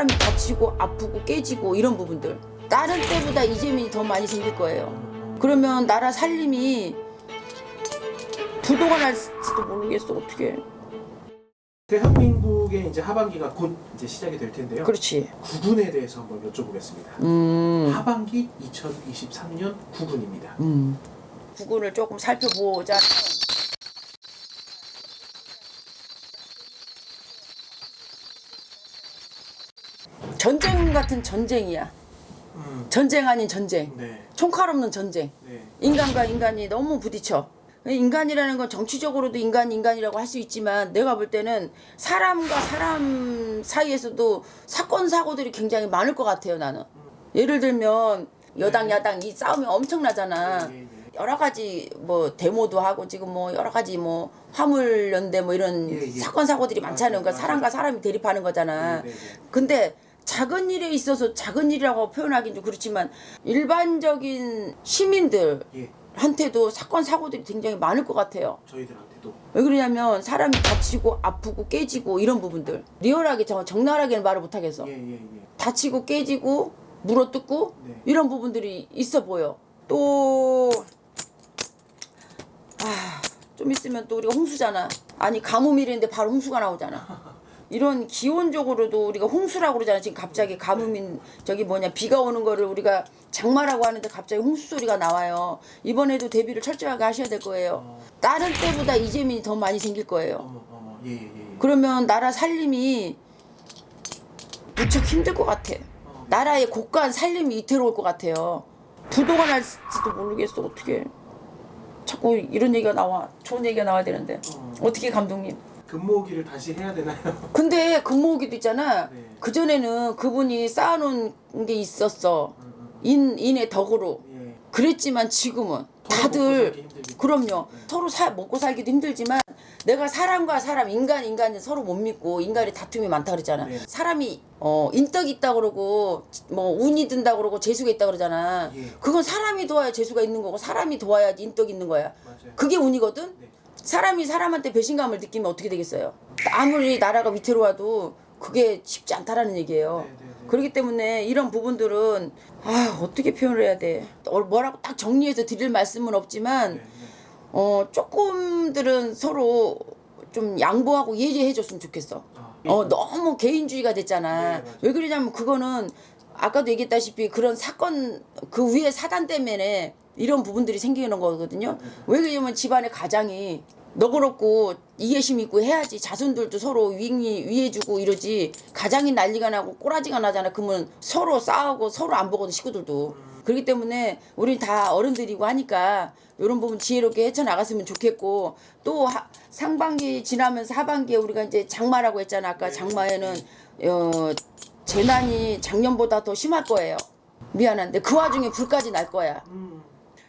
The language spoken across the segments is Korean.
사람이 다치고 아프고 깨지고 이런 부분들 다른 때보다 이재민이 더 많이 생길 거예요. 그러면 나라 살림이 부도가 날지도 모르겠어 어떻게. 대한민국의 이제 하반기가 곧 이제 시작이 될 텐데요. 그렇지. 구군에 대해서 한번 여쭤보겠습니다. 음, 하반기 2023년 구군입니다. 음. 부분을 조금 살펴보자. 전쟁 같은 전쟁이야. 음, 전쟁 아닌 전쟁. 네, 총칼 없는 전쟁. 네, 인간과 인간이 너무 부딪혀. 인간이라는 건 정치적으로도 인간 인간이라고 할 수 있지만 내가 볼 때는 사람과 사람 사이에서도 사건 사고들이 굉장히 많을 것 같아요 나는. 예를 들면 여당 야당 이 싸움이 엄청나잖아. 네, 네. 여러 가지 뭐 데모도 하고 지금 뭐 여러 가지 뭐 화물 연대 뭐 이런 예, 예. 사건 사고들이 많잖아요. 그러니까. 사람과 사람이 대립하는 거잖아. 네, 네, 네. 근데 작은 일에 있어서 작은 일이라고 표현하긴 좀 그렇지만 일반적인 시민들 예, 한테도 사건 사고들이 굉장히 많을 것 같아요. 저희들한테도 왜 그러냐면 사람이 다치고 아프고 깨지고 이런 부분들 리얼하게 정, 적나라하게는 말을 못 하겠어. 예, 예, 예. 다치고 깨지고 물어뜯고 네. 이런 부분들이 있어 보여. 또 아, 좀 있으면 또 우리가 홍수잖아. 아니 가뭄이랬는데 바로 홍수가 나오잖아. 이런 기온적으로도 우리가 홍수라고 그러잖아. 지금 갑자기 가뭄인 저기 뭐냐 비가 오는 거를 우리가 장마라고 하는데 갑자기 홍수 소리가 나와요. 이번에도 대비를 철저하게 하셔야 될 거예요. 어, 다른 때보다 이재민이 더 많이 생길 거예요. 어머, 어머, 예, 예, 예. 그러면 나라 살림이 무척 힘들 것 같아. 나라의 고가한 살림이 위태로울 것 같아요. 부도가 날지도 모르겠어 어떻게. 자꾸 이런 얘기가 나와. 좋은 얘기가 나와야 되는데 어. 어떻게 감독님? 근무기를 다시 해야 되나요? 근데 근무기도 있잖아. 네. 그 전에는 그분이 쌓아놓은 게 있었어. 음, 음, 인 인의 덕으로. 예. 그랬지만 지금은 서로 먹고 다들 살기. 그럼요 네. 서로 사, 먹고 살기도 힘들지만 내가 사람과 사람 인간 인간은 서로 못 믿고 인간이 다툼이 많다 그러잖아 네. 사람이 어 인덕이 있다 그러고 뭐 운이 든다 그러고 재수가 있다 그러잖아 예. 그건 사람이 도와야 재수가 있는 거고 사람이 도와야지 인덕이 있는 거야 맞아요. 그게 운이거든 네. 사람이 사람한테 배신감을 느끼면 어떻게 되겠어요 아무리 나라가 위태로워도 그게 쉽지 않다라는 얘기예요 네, 네, 네. 그렇기 때문에 이런 부분들은 아 어떻게 표현을 해야 돼 어, 뭐라고 딱 정리해서 드릴 말씀은 없지만. 어 조금들은 서로 좀 양보하고 이해해 줬으면 좋겠어 아, 어 너무 개인주의가 됐잖아. 왜 그러냐면 그거는 아까도 얘기했다시피 그런 사건 그 위에 사단 때문에 이런 부분들이 생기는 거거든요. 왜 그러냐면 집안의 가장이 너그럽고 이해심 있고 해야지 자손들도 서로 위이 위해주고 이러지 가장이 난리가 나고 꼬라지가 나잖아. 그러면 서로 싸우고 서로 안 보거든 식구들도. 그렇기 때문에 우리 다 어른들이고 하니까 이런 부분 지혜롭게 헤쳐나갔으면 좋겠고 또 하- 상반기 지나면서 하반기에 우리가 이제 장마라고 했잖아. 아까 장마에는 어, 재난이 작년보다 더 심할 거예요. 미안한데 그 와중에 불까지 날 거야. 음,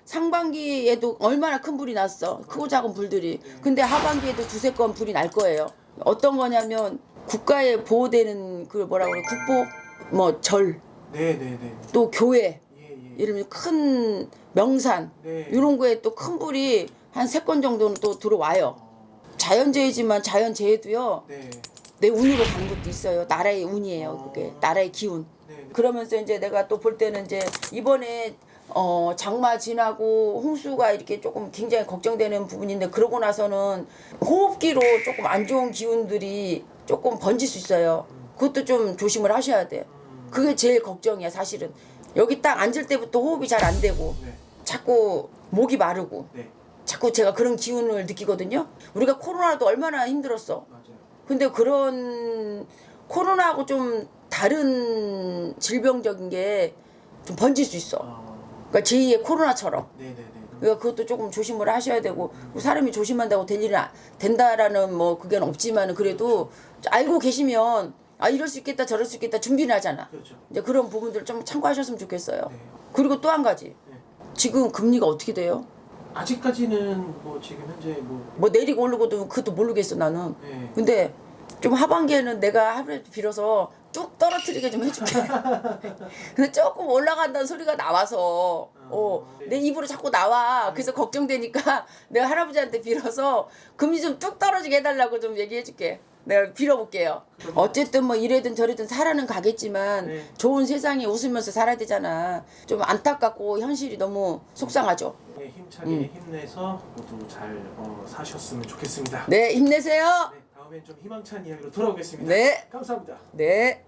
상반기에도 얼마나 큰 불이 났어. 크고 작은 불들이. 근데 하반기에도 두세 건 불이 날 거예요. 어떤 거냐면 국가에 보호되는 그 뭐라 그래 국보 뭐 절 네, 네, 네. 또 교회 예, 예. 이러면 큰 명산 네. 이런 거에 또 큰 불이 한 세 건 정도는 또 들어와요. 어, 자연재해지만 자연재해도요 네. 내 운으로 가는 것도 있어요. 나라의 운이에요. 그게 나라의 기운. 네. 네. 그러면서 이제 내가 또 볼 때는 이제 이번에 어 장마 지나고 홍수가 이렇게 조금 굉장히 걱정되는 부분인데 그러고 나서는 호흡기로 조금 안 좋은 기운들이 조금 번질 수 있어요. 그것도 좀 조심을 하셔야 돼요. 그게 제일 걱정이야 사실은. 여기 딱 앉을 때부터 호흡이 잘 안 되고 네. 자꾸 목이 마르고 네. 자꾸 제가 그런 기운을 느끼거든요. 우리가 코로나도 얼마나 힘들었어. 맞아요. 근데 그런 코로나하고 좀 다른 질병적인 게 좀 번질 수 있어. 아, 그러니까 제2의 코로나처럼. 네, 네, 네. 그러니까 그것도 조금 조심을 하셔야 되고 사람이 조심한다고 될 일은 안- 된다라는 뭐 그게 없지만 그래도 알고 계시면 아 이럴 수 있겠다 저럴 수 있겠다 준비를 하잖아. 그렇죠. 이제 그런 부분들 좀 참고하셨으면 좋겠어요. 네. 그리고 또 한 가지. 네. 지금 금리가 어떻게 돼요? 아직까지는 뭐 지금 현재 뭐 뭐 내리고 오르고도 그것도 모르겠어 나는. 네. 근데 좀 하반기에는 내가 하루라도 빌어서 뚝 떨어뜨리게 좀 해줄게. 근데 조금 올라간다는 소리가 나와서 어, 내 입으로 자꾸 나와. 그래서 걱정되니까 내가 할아버지한테 빌어서 금리 좀뚝 떨어지게 해달라고 좀 얘기해줄게. 내가 빌어볼게요. 어쨌든 뭐 이래든 저래든 살아는 가겠지만 네. 좋은 세상에 웃으면서 살아야 되잖아. 좀 안타깝고 현실이 너무 속상하죠. 네, 힘차게 음. 힘내서 모두 잘 어, 사셨으면 좋겠습니다. 네, 힘내세요. 네, 다음엔 좀 희망찬 이야기로 돌아오겠습니다. 네. 감사합니다. 네.